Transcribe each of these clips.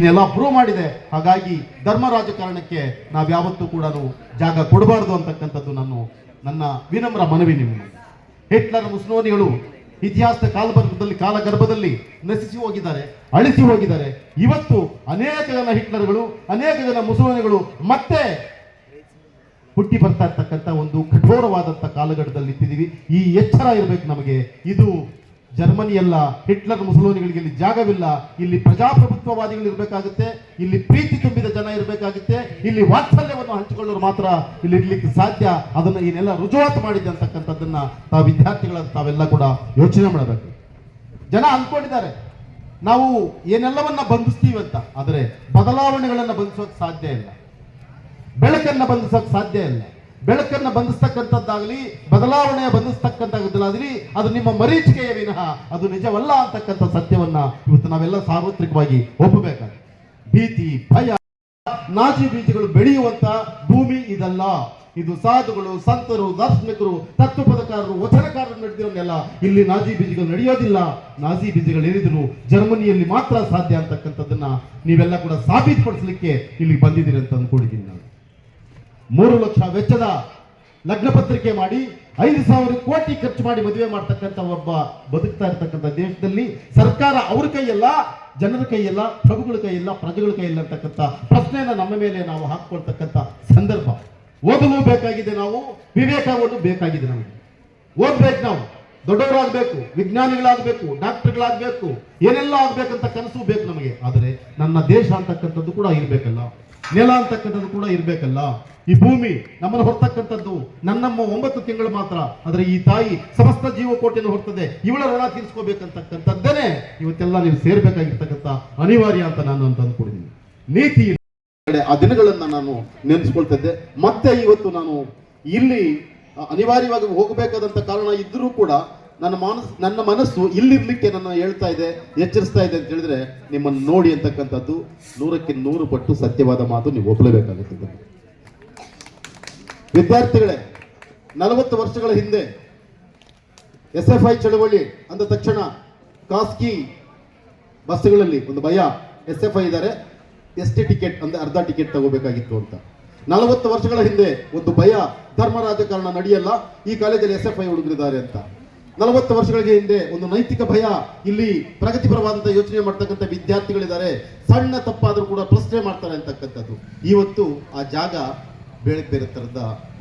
ಇದನ್ನೆಲ್ಲ ಪ್ರೂವ್ ಮಾಡಿದೆ. ಹಾಗಾಗಿ ಧರ್ಮ ರಾಜಕಾರಣಕ್ಕೆ ನಾವು ಯಾವತ್ತೂ ಕೂಡ ಜಾಗ ಕೊಡಬಾರ್ದು ಅಂತಕ್ಕಂಥದ್ದು ನಾನು, ನನ್ನ ವಿನಮ್ರ ಮನವಿ ನಿಮ್ಮ ಹಿಟ್ಲರ್ ಮುಸ್ಲೋನಿಗಳು ಇತಿಹಾಸದ ಕಾಲಬರ್ಗದಲ್ಲಿ ಕಾಲಗರ್ಭದಲ್ಲಿ ನಶಿಸಿ ಹೋಗಿದ್ದಾರೆ, ಅಳಿಸಿ ಹೋಗಿದ್ದಾರೆ. ಇವತ್ತು ಅನೇಕ ಜನ ಹಿಟ್ಲರ್ಗಳು, ಅನೇಕ ಜನ ಮುಸಲ್ಮಾನಿಗಳು ಮತ್ತೆ ಹುಟ್ಟಿ ಬರ್ತಾ ಇರ್ತಕ್ಕಂಥ ಒಂದು ಕಠೋರವಾದಂಥ ಕಾಲಘಟ್ಟದಲ್ಲಿ ಇಟ್ಟಿದ್ದೀವಿ. ಈ ಎಚ್ಚರ ಇರಬೇಕು ನಮಗೆ. ಇದು ಜರ್ಮನಿಯಲ್ಲ ಹಿಟ್ಲರ್ ಮುಸಲೋನಿಗಳಿಗೆ ಇಲ್ಲಿ ಜಾಗವಿಲ್ಲ. ಇಲ್ಲಿ ಪ್ರಜಾಪ್ರಭುತ್ವವಾದಿಗಳು ಇರಬೇಕಾಗುತ್ತೆ, ಇಲ್ಲಿ ಪ್ರೀತಿ ತುಂಬಿದ ಜನ ಇರಬೇಕಾಗುತ್ತೆ, ಇಲ್ಲಿ ವಾತ್ಸಲ್ಯವನ್ನು ಹಂಚಿಕೊಳ್ಳೋರು ಮಾತ್ರ ಇಲ್ಲಿ ಇರ್ಲಿಕ್ಕೆ ಸಾಧ್ಯ. ಅದನ್ನು ಏನೆಲ್ಲ ರುಜುವಾತು ಮಾಡಿದೆ ಅಂತಕ್ಕಂಥದ್ದನ್ನ ತಾವು ವಿದ್ಯಾರ್ಥಿಗಳ ತಾವೆಲ್ಲ ಕೂಡ ಯೋಚನೆ ಮಾಡಬೇಕು. ಜನ ಅಂದ್ಕೊಂಡಿದ್ದಾರೆ ನಾವು ಏನೆಲ್ಲವನ್ನ ಬಂಧಿಸ್ತೀವಿ ಅಂತ. ಆದರೆ ಬದಲಾವಣೆಗಳನ್ನು ಬಂಧಿಸೋಕೆ ಸಾಧ್ಯ ಇಲ್ಲ. ಬೆಳಕನ್ನ ಬಂಧಿಸೋಕೆ ಸಾಧ್ಯ ಇಲ್ಲ. ಬೆಳಕನ್ನ ಬಂಧಿಸ್ತಕ್ಕಂಥದ್ದಾಗಲಿ ಬದಲಾವಣೆ ಬಂಧಿಸ್ತಕ್ಕಂಥದ್ದಾಗಲಿ, ಅದು ನಿಮ್ಮ ಮರೀಚಿಕೆಯ ವಿನಃ, ಅದು ನಿಜವಲ್ಲ ಅಂತಕ್ಕಂಥ ಸತ್ಯವನ್ನ ಇವತ್ತು ನಾವೆಲ್ಲ ಸಾರ್ವತ್ರಿಕವಾಗಿ ಒಪ್ಪಬೇಕಾಗಿದೆ. ಭೀತಿ, ಭಯ, ನಾಜಿ ಬೀಜಗಳು ಬೆಳೆಯುವಂತ ಭೂಮಿ ಇದಲ್ಲ. ಇದು ಸಾಧುಗಳು, ಸಂತರು, ದಾರ್ಶನಿಕರು ತತ್ವಪದಕಾರರು ವಚನಕಾರರು ನಡೆದಿರೋನ್ನೆಲ್ಲ ಇಲ್ಲಿ ನಾಜಿ ಬೀಜಗಳು ನಡೆಯೋದಿಲ್ಲ. ನಾಜಿ ಬೀಜಗಳು ಏನಿದ್ರು ಜರ್ಮನಿಯಲ್ಲಿ ಮಾತ್ರ ಸಾಧ್ಯ ಅಂತಕ್ಕಂಥದ್ದನ್ನ ನೀವೆಲ್ಲ ಕೂಡ ಸಾಬೀತುಪಡಿಸಲಿಕ್ಕೆ ಇಲ್ಲಿ ಬಂದಿದ್ದೀರಿ ಅಂತ ಅಂದ್ಕೊಂಡಿದ್ದೀನಿ. ಮೂರು ಲಕ್ಷ ವೆಚ್ಚದ ಲಗ್ನ ಪತ್ರಿಕೆ ಮಾಡಿ, ಐದು ಸಾವಿರ ಕೋಟಿ ಖರ್ಚು ಮಾಡಿ ಮದುವೆ ಮಾಡ್ತಕ್ಕಂಥ ಒಬ್ಬ ಬದುಕ್ತಾ ಇರ್ತಕ್ಕಂಥ ದೇಶದಲ್ಲಿ ಸರ್ಕಾರ ಅವ್ರ ಕೈಯಲ್ಲ, ಜನರ ಕೈಯಲ್ಲ, ಪ್ರಭುಗಳ ಕೈಯಲ್ಲ, ಪ್ರಜೆಗಳ ಕೈಯಲ್ಲ ಅಂತಕ್ಕಂಥ ಪ್ರಶ್ನೆಯನ್ನ ನಮ್ಮ ಮೇಲೆ ನಾವು ಹಾಕ್ಕೊಳ್ತಕ್ಕಂಥ ಸಂದರ್ಭ. ಓದಲು ಬೇಕಾಗಿದೆ ನಾವು ವಿವೇಕವನ್ನು ಬೇಕಾಗಿದೆ ನಮಗೆ. ಓದ್ಬೇಕು ನಾವು. ದೊಡ್ಡವರಾಗಬೇಕು, ವಿಜ್ಞಾನಿಗಳಾಗಬೇಕು, ಡಾಕ್ಟರ್ಗಳಾಗಬೇಕು, ಏನೆಲ್ಲ ಆಗ್ಬೇಕಂತ ಕನಸು ಬೇಕು ನಮಗೆ. ಆದರೆ ನನ್ನ ದೇಶ ಅಂತಕ್ಕಂಥದ್ದು ಕೂಡ ಇರಬೇಕಲ್ಲ. ನೆಲ ಅಂತಕ್ಕಂಥದ್ದು ಕೂಡ ಇರಬೇಕಲ್ಲ? ಈ ಭೂಮಿ ನಮ್ಮನ್ನು ಹೊರತಕ್ಕಂಥದ್ದು ನನ್ನಮ್ಮ ಒಂಬತ್ತು ತಿಂಗಳು ಮಾತ್ರ. ಆದರೆ ಈ ತಾಯಿ ಸಮಸ್ತ ಜೀವಕೋಟಿಯನ್ನು ಹೊರ್ತದೆ. ಇವಳ ಋಣ ತೀರಿಸ್ಕೋಬೇಕಂತಕ್ಕಂಥದ್ದೇ ಇವತ್ತೆಲ್ಲ ನೀವು ಸೇರ್ಬೇಕಾಗಿರ್ತಕ್ಕಂಥ ಅನಿವಾರ್ಯ ಅಂತ ನಾನು ಅಂತ ಅಂದ್ಕೊಂಡಿದ್ದೀನಿ ನೀತಿ ಆ ದಿನಗಳನ್ನ ನಾನು ನೆನೆಸ್ಕೊಳ್ತಿದ್ದೆ. ಮತ್ತೆ ಇವತ್ತು ನಾನು ಇಲ್ಲಿ ಅನಿವಾರ್ಯವಾಗಿ ಹೋಗಬೇಕಾದಂತ ಕಾರಣ ಇದ್ರೂ ಕೂಡ ನನ್ನ ಮನಸ್ಸು ನನ್ನ ಮನಸ್ಸು ಇಲ್ಲಿರ್ಲಿಕ್ಕೆ ನನ್ನ ಹೇಳ್ತಾ ಇದೆ, ಎಚ್ಚರಿಸ್ತಾ ಇದೆ ಅಂತ ಹೇಳಿದ್ರೆ ನಿಮ್ಮನ್ನು ನೋಡಿ ಅಂತಕ್ಕಂಥದ್ದು ನೂರಕ್ಕೆ ನೂರು ಪಟ್ಟು ಸತ್ಯವಾದ ಮಾತು ನೀವು ಒಪ್ಪಲೇಬೇಕಾಗುತ್ತದೆ ವಿದ್ಯಾರ್ಥಿಗಳೇ, ನಲವತ್ತು ವರ್ಷಗಳ ಹಿಂದೆ ಎಸ್ ಎಫ್ ಐ ಚಳವಳಿ ಅಂದ ತಕ್ಷಣ ಖಾಸಗಿ ಬಸ್ಗಳಲ್ಲಿ ಒಂದು ಭಯ, ಎಸ್ ಎಫ್ ಐ ಇದ್ದಾರೆ, ಎಸ್ ಟಿ ಟಿಕೆಟ್ ಅಂದ್ರೆ ಅರ್ಧ ಟಿಕೆಟ್ ತಗೋಬೇಕಾಗಿತ್ತು ಅಂತ. ನಲವತ್ತು ವರ್ಷಗಳ ಹಿಂದೆ ಒಂದು ಭಯ, ಧರ್ಮ ರಾಜಕಾರಣ ನಡೆಯಲ್ಲ, ಈ ಕಾಲೇಜಲ್ಲಿ ಎಸ್ ಎಫ್ ಐ ಹುಡುಗರಿದ್ದಾರೆ ಅಂತ. ನಲವತ್ತು ವರ್ಷಗಳಿಗೆ ಹಿಂದೆ ಒಂದು ನೈತಿಕ ಭಯ ಇಲ್ಲಿ ಪ್ರಗತಿಪರವಾದಂತಹ ಯೋಚನೆ ಮಾಡ್ತಕ್ಕಂಥ ವಿದ್ಯಾರ್ಥಿಗಳಿದ್ದಾರೆ. ಸಣ್ಣ ತಪ್ಪಾದರೂ ಕೂಡ ಪ್ರಶ್ನೆ ಮಾಡ್ತಾರೆ ಅಂತಕ್ಕಂಥದ್ದು. ಇವತ್ತು ಆ ಜಾಗ ಬೇರೆ ಬೇರೆ ತರದ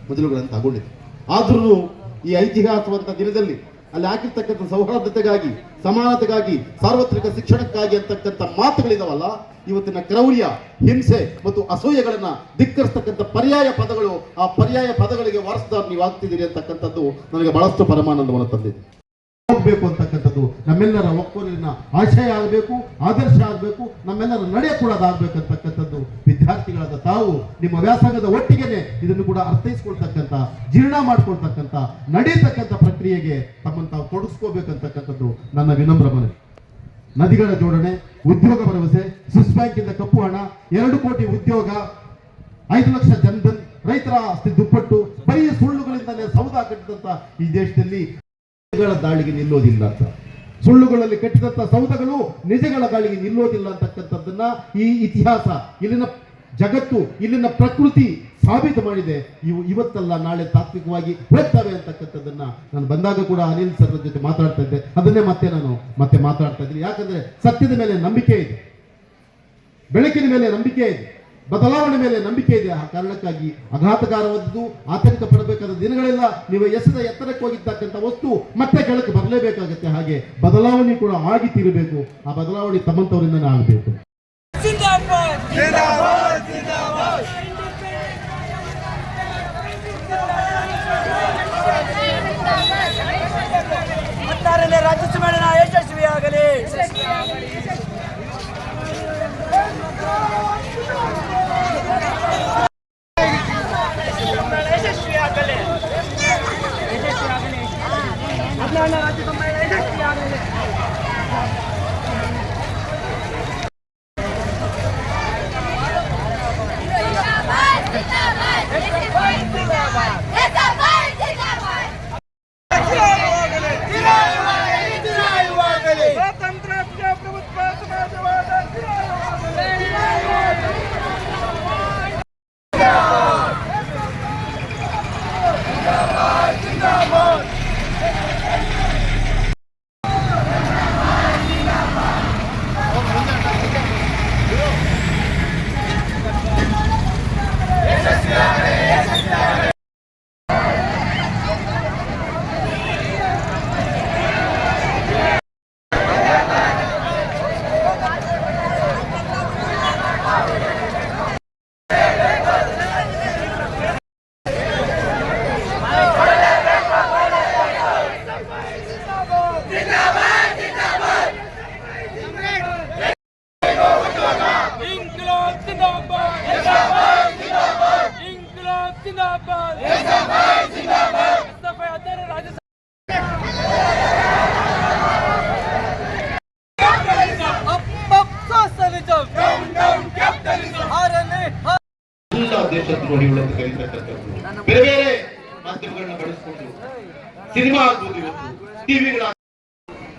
ಮೊದಲುಗಳನ್ನು ತಗೊಂಡಿದೆ ಆದ್ರೂ ಈ ಐತಿಹಾಸಿಕವಂತ ದಿನದಲ್ಲಿ ಅಲ್ಲಿ ಹಾಕಿರ್ತಕ್ಕಂಥ ಸೌಹಾರ್ದತೆಗಾಗಿ, ಸಮಾನತೆಗಾಗಿ, ಸಾರ್ವತ್ರಿಕ ಶಿಕ್ಷಣಕ್ಕಾಗಿ ಅಂತಕ್ಕಂಥ ಮಾತುಗಳಿದಾವಲ್ಲ ಇವತ್ತಿನ ಕ್ರೌರ್ಯ, ಹಿಂಸೆ ಮತ್ತು ಅಸೂಯೆಗಳನ್ನು ಧಿಕ್ಕರಿಸ್ತಕ್ಕಂಥ ಪರ್ಯಾಯ ಪದಗಳು, ಆ ಪರ್ಯಾಯ ಪದಗಳಿಗೆ ವಾರಸದಾರ್ ನೀವು ಆಗ್ತಿದ್ದೀರಿ ಅಂತಕ್ಕಂಥದ್ದು ನನಗೆ ಬಹಳಷ್ಟು ಪರಮಾನಂದವನ್ನು ತಂದಿದೆ. ಹೋಗ್ಬೇಕು ಅಂತಕ್ಕಂಥದ್ದು ನಮ್ಮೆಲ್ಲರ ಒಕ್ಕೊಲಿನ ಆಶಯ ಆಗಬೇಕು, ಆದರ್ಶ ಆಗಬೇಕು, ನಮ್ಮೆಲ್ಲರ ನಡೆ ಕೂಡ ಅದಾಗಬೇಕು ವಿದ್ಯಾರ್ಥಿಗಳಾದ ತಾವು ನಿಮ್ಮ ವ್ಯಾಸಂಗದ ಒಟ್ಟಿಗೆನೆ ಇದನ್ನು ಕೂಡ ಅರ್ಥೈಸ್ಕೊಳ್ತಕ್ಕಂಥ, ಜೀರ್ಣ ಮಾಡ್ಕೊಳ್ತಕ್ಕಂಥ ನಡೀತಕ್ಕಂಥ ಪ್ರಕ್ರಿಯೆಗೆ ತಮ್ಮನ್ನು ತಾವು ತೊಡಗಿಸ್ಕೋಬೇಕಂತಕ್ಕಂಥದ್ದು ನನ್ನ ವಿನಮ್ರ ಮನವಿ. ನದಿಗಳ ಜೋಡಣೆ ಉದ್ಯೋಗ ಭರವಸೆ ಸ್ವಿಸ್ ಬ್ಯಾಂಕಿಂದ ಕಪ್ಪು ಹಣ, ಎರಡು ಕೋಟಿ ಉದ್ಯೋಗ, ಐದು ಲಕ್ಷ ಜನ್ಧನ್ ರೈತರ ಆಸ್ತಿ ದುಪ್ಪಟ್ಟು, ಬರೀ ಸುಳ್ಳುಗಳಿಂದಲೇ ಸೌಧ ಕಟ್ಟಿದಂತ ಈ ದೇಶದಲ್ಲಿ ದಾಳಿಗೆ ನಿಲ್ಲೋದಿಲ್ಲ ಅಂತ. ಸುಳ್ಳುಗಳಲ್ಲಿ ಕಟ್ಟಿದಂತ ಸೌಧಗಳು ನಿಜಗಳ ದಾಳಿಗೆ ನಿಲ್ಲೋದಿಲ್ಲ ಅಂತಕ್ಕಂಥದ್ದನ್ನ ಈ ಇತಿಹಾಸ, ಇಲ್ಲಿನ ಜಗತ್ತು, ಇಲ್ಲಿನ ಪ್ರಕೃತಿ ಸಾಬೀತು ಮಾಡಿದೆ. ಇವು ಇವತ್ತಲ್ಲ, ನಾಳೆ ತಾತ್ವಿಕವಾಗಿ ಹೋಗ್ತವೆ ಅಂತಕ್ಕಂಥದ್ದನ್ನ ನಾನು ಬಂದಾಗ ಕೂಡ ಅನಿಲ್ ಸರ್ ಜೊತೆ ಮಾತಾಡ್ತಾ ಇದ್ದೆ. ಅದನ್ನೇ ಮತ್ತೆ ನಾನು ಮತ್ತೆ ಮಾತಾಡ್ತಾ ಇದ್ದೀನಿ. ಯಾಕಂದ್ರೆ ಸತ್ಯದ ಮೇಲೆ ನಂಬಿಕೆ ಇದೆ. ಬೆಳಕಿನ ಮೇಲೆ ನಂಬಿಕೆ ಇದೆ. ಬದಲಾವಣೆ ಮೇಲೆ ನಂಬಿಕೆ ಇದೆ. ಆ ಕಾರಣಕ್ಕಾಗಿ ಅಘಾತಕಾರವಾದದ್ದು ಆತಂಕ ಪಡಬೇಕಾದ ದಿನಗಳೆಲ್ಲ. ನೀವು ಎಸೆದ ಎತ್ತರಕ್ಕೆ ಹೋಗಿರ್ತಕ್ಕಂಥ ವಸ್ತು ಮತ್ತೆ ಕೆಳಕ್ಕೆ ಬರಲೇಬೇಕಾಗುತ್ತೆ. ಹಾಗೆ ಬದಲಾವಣೆ ಕೂಡ ಆಗಿ ತೀರಬೇಕು. ಆ ಬದಲಾವಣೆ ತಮ್ಮಂತವರಿಂದನೇ ಆಗಬೇಕು ರಾಜ್ಯಸಭೆಯ ಯಶಸ್ವಿಯಾಗಲಿ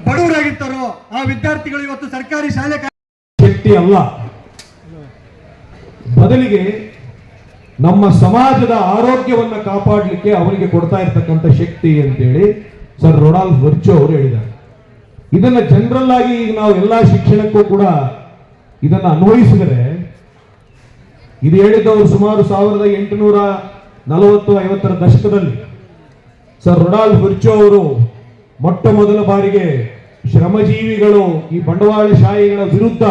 ಬಡವರಾಗಿರ್ತಾರೋ ಆ ವಿದ್ಯಾರ್ಥಿಗಳು ಇವತ್ತು ಸರ್ಕಾರಿ ಶಾಲೆ ಶಕ್ತಿ ಅಲ್ಲ. ಬದಲಿಗೆ ನಮ್ಮ ಸಮಾಜದ ಆರೋಗ್ಯವನ್ನ ಕಾಪಾಡಲಿಕ್ಕೆ ಅವರಿಗೆ ಕೊಡ್ತಾ ಇರ್ತಕ್ಕಂಥ ಶಕ್ತಿ ಅಂತೇಳಿ ಸರ್ ರೊಡಾಲ್ ವರ್ಚು ಅವರು ಹೇಳಿದ್ದಾರೆ. ಇದನ್ನ ಜನರಲ್ ಆಗಿ ಈಗ ನಾವು ಎಲ್ಲಾ ಶಿಕ್ಷಣಕ್ಕೂ ಕೂಡ ಇದನ್ನ ಅನ್ವಯಿಸಿದರೆ ಇದು ಹೇಳಿದ್ದವರು ಸುಮಾರು ಸಾವಿರದ ಎಂಟುನೂರ ನಲವತ್ತು ಐವತ್ತರ ದಶಕದಲ್ಲಿ ಸರ್ ರೊಡಾಲ್ ವರ್ಚು ಅವರು ಮೊಟ್ಟ ಮೊದಲ ಬಾರಿಗೆ ಶ್ರಮಜೀವಿಗಳು ಈ ಬಂಡವಾಳಶಾಹಿಗಳ ವಿರುದ್ಧ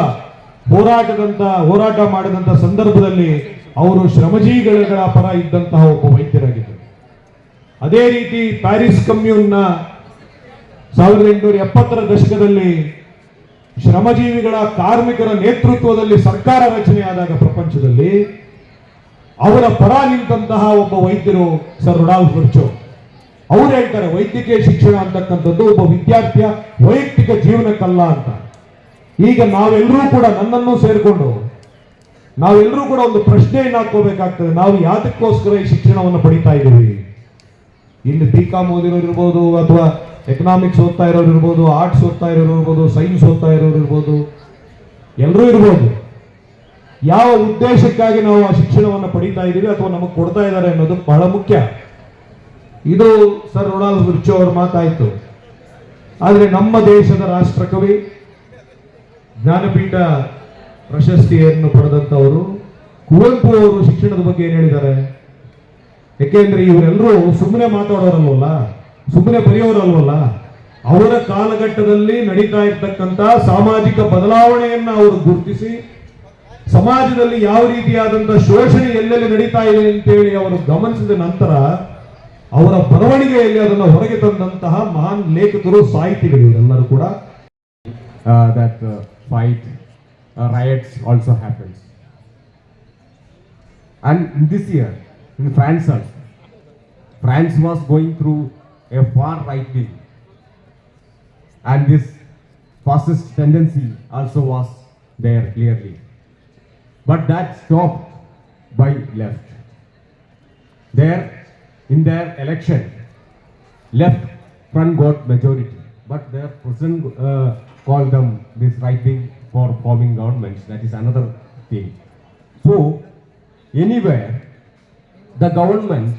ಹೋರಾಟದಂತ ಹೋರಾಟ ಮಾಡಿದಂತ ಸಂದರ್ಭದಲ್ಲಿ ಅವರು ಶ್ರಮಜೀವಿಗಳ ಪರ ಇದ್ದಂತಹ ಒಬ್ಬ ವೈದ್ಯರಾಗಿದ್ದರು. ಅದೇ ರೀತಿ ಪ್ಯಾರಿಸ್ ಕಮ್ಯೂನ್ನ ಸಾವಿರದ ಎಂಟುನೂರ ಎಪ್ಪತ್ತರ ದಶಕದಲ್ಲಿ ಶ್ರಮಜೀವಿಗಳ ಕಾರ್ಮಿಕರ ನೇತೃತ್ವದಲ್ಲಿ ಸರ್ಕಾರ ರಚನೆಯಾದಾಗ ಪ್ರಪಂಚದಲ್ಲಿ ಅವರ ಪರ ನಿಂತಹ ಒಬ್ಬ ವೈದ್ಯರು ಸರ್ ರೊನಾಲ್ಡ್ ವರ್ಚೋ ಅವ್ರು ಹೇಳ್ತಾರೆ, ವೈದ್ಯಕೀಯ ಶಿಕ್ಷಣ ಅಂತಕ್ಕಂಥದ್ದು ಒಬ್ಬ ವಿದ್ಯಾರ್ಥಿಯ ವೈಯಕ್ತಿಕ ಜೀವನಕ್ಕಲ್ಲ ಅಂತ. ಈಗ ನಾವೆಲ್ಲರೂ ಕೂಡ ನನ್ನನ್ನು ಸೇರಿಕೊಂಡು, ನಾವೆಲ್ಲರೂ ಕೂಡ ಒಂದು ಪ್ರಶ್ನೆಯನ್ನು ಹಾಕೋಬೇಕಾಗ್ತದೆ ನಾವು ಯಾತಕ್ಕೋಸ್ಕರ ಈ ಶಿಕ್ಷಣವನ್ನು ಪಡಿತಾ ಇದ್ದೀವಿ? ಇಲ್ಲಿ ಬಿ ಕಾಮ್ ಓದಿರೋರು ಇರ್ಬೋದು, ಅಥವಾ ಎಕನಾಮಿಕ್ಸ್ ಓದ್ತಾ ಇರೋರು ಇರ್ಬೋದು ಆರ್ಟ್ಸ್ ಓದ್ತಾ ಇರೋರು ಇರ್ಬೋದು ಸೈನ್ಸ್ ಓದ್ತಾ ಇರೋರು ಇರ್ಬೋದು, ಎಲ್ಲರೂ ಇರ್ಬೋದು. ಯಾವ ಉದ್ದೇಶಕ್ಕಾಗಿ ನಾವು ಆ ಶಿಕ್ಷಣವನ್ನು ಪಡಿತಾ ಇದ್ದೀವಿ ಅಥವಾ ನಮಗೆ ಕೊಡ್ತಾ ಇದ್ದಾರೆ ಅನ್ನೋದು ಬಹಳ ಮುಖ್ಯ. ಇದು ಸರ್ ರೊನಾಲ್ಡ್ ವಿರ್ಚೋ ಅವ್ರ ಮಾತಾಯಿತು. ಆದರೆ ನಮ್ಮ ದೇಶದ ರಾಷ್ಟ್ರಕವಿ, ಜ್ಞಾನಪೀಠ ಪ್ರಶಸ್ತಿಯನ್ನು ಪಡೆದಂತವರು ಕುವೆಂಪು ಅವರು ಶಿಕ್ಷಣದ ಬಗ್ಗೆ ಏನು ಹೇಳಿದ್ದಾರೆ? ಯಾಕೆಂದ್ರೆ ಇವರೆಲ್ಲರೂ ಸುಮ್ಮನೆ ಮಾತಾಡೋರಲ್ವಲ್ಲ ಸುಮ್ಮನೆ ಬರೆಯೋರಲ್ವಲ್ಲ, ಅವರ ಕಾಲಘಟ್ಟದಲ್ಲಿ ನಡೀತಾ ಇರ್ತಕ್ಕಂಥ ಸಾಮಾಜಿಕ ಬದಲಾವಣೆಯನ್ನ ಅವರು ಗುರುತಿಸಿ, ಸಮಾಜದಲ್ಲಿ ಯಾವ ರೀತಿಯಾದಂಥ ಶೋಷಣೆ ಎಲ್ಲೆಲ್ಲಿ ನಡೀತಾ ಇದೆ ಅಂತೇಳಿ ಅವರು ಗಮನಿಸಿದ ನಂತರ ಅವರ ಬರವಣಿಗೆಯಲ್ಲಿ ಅದನ್ನು ಹೊರಗೆ ತಂದಂತಹ ಮಹಾನ್ ಲೇಖಕರು ಸಾಹಿತಿಗಳು ಇವರೆಲ್ಲರೂ ಕೂಡ uh, that uh, fight uh, riots also happens and in this year in france also france was going through a far right wing and this fascist tendency also was there clearly but that stopped by left there in their election left front got majority, but their president uh, called them this right wing for forming governments. That is another thing. So, anywhere the government,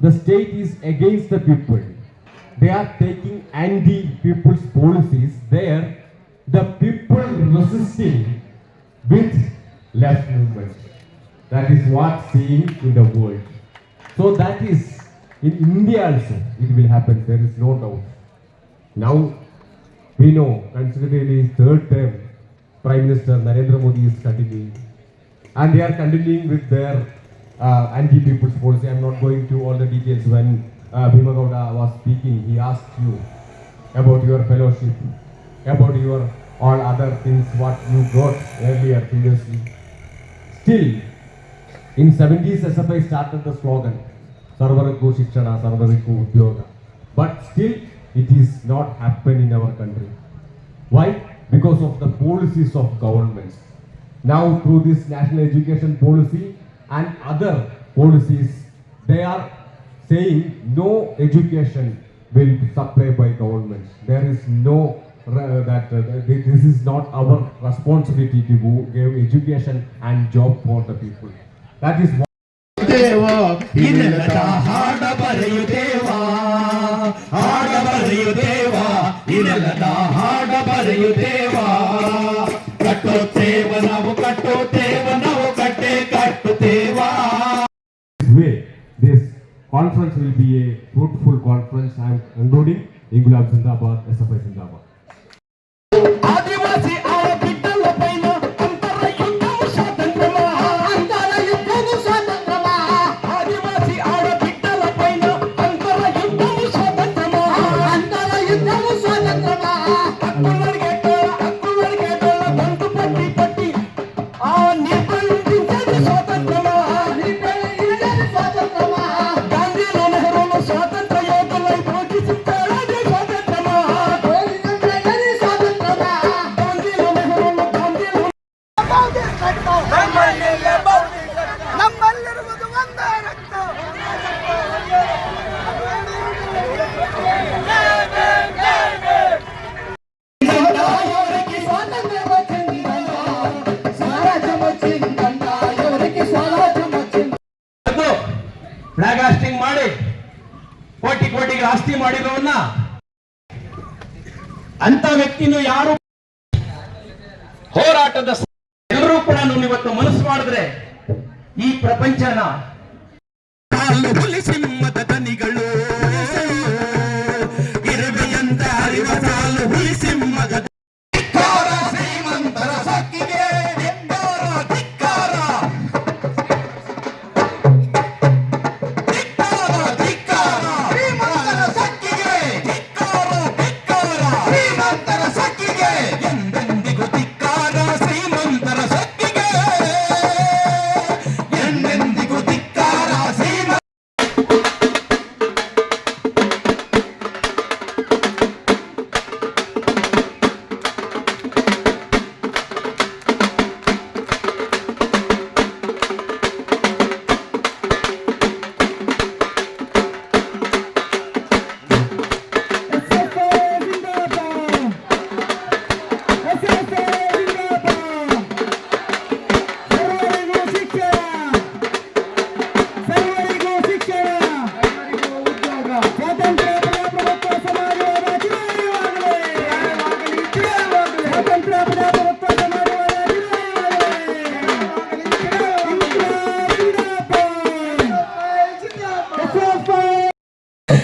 the state is against the people. They are taking anti-people's policies. There, the people resisting with left movement. That is what seeing in the world. So that is in India also it will happen. There is no doubt. Now we know, considering his third term, Prime Minister Narendra Modi is continuing, and they are continuing with their uh, anti-people's policy. I am not going to all the details. When uh, Bhima Gowda was speaking, he asked you about your fellowship, about your all other things what you got earlier previously. Still, in 70s SFI started the slogan ಸರ್ವರಿಗೂ ಶಿಕ್ಷಣ ಸರ್ವರಿಗೂ ಉದ್ಯೋಗ but still it is not happen in our country why because of the policies of governments ನಾವು through this national education policy and other policies they are saying no education will be supplied by governments. There is no uh, that uh, th- this is not our responsibility to go give education and job for the people. That is ದೇವ ಇನ್ನೆಲ್ಲದ ಹಾಡ ಬರೆಯುತ್ತೇವ ಹಾಡ ಬರೆಯುತ್ತೇವ ಇನ್ನೆಲ್ಲದ ಹಾಡ ಬರೆಯುತ್ತೇವ ಕಟ್ಟುತ್ತೇವ ನಾವು ಕಟ್ಟುತ್ತೇವ ನಾವು ಕಟ್ಟೆ ಕಟ್ಟುತ್ತೇವ way this conference will be a fruitful conference. I am concluding. Ingulab Zindabad, SFI Zindabad. ಈ ಪ್ರಪಂಚನ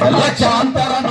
ಲಕ್ಷಾಂತರ ನಾಗರಿಗಳು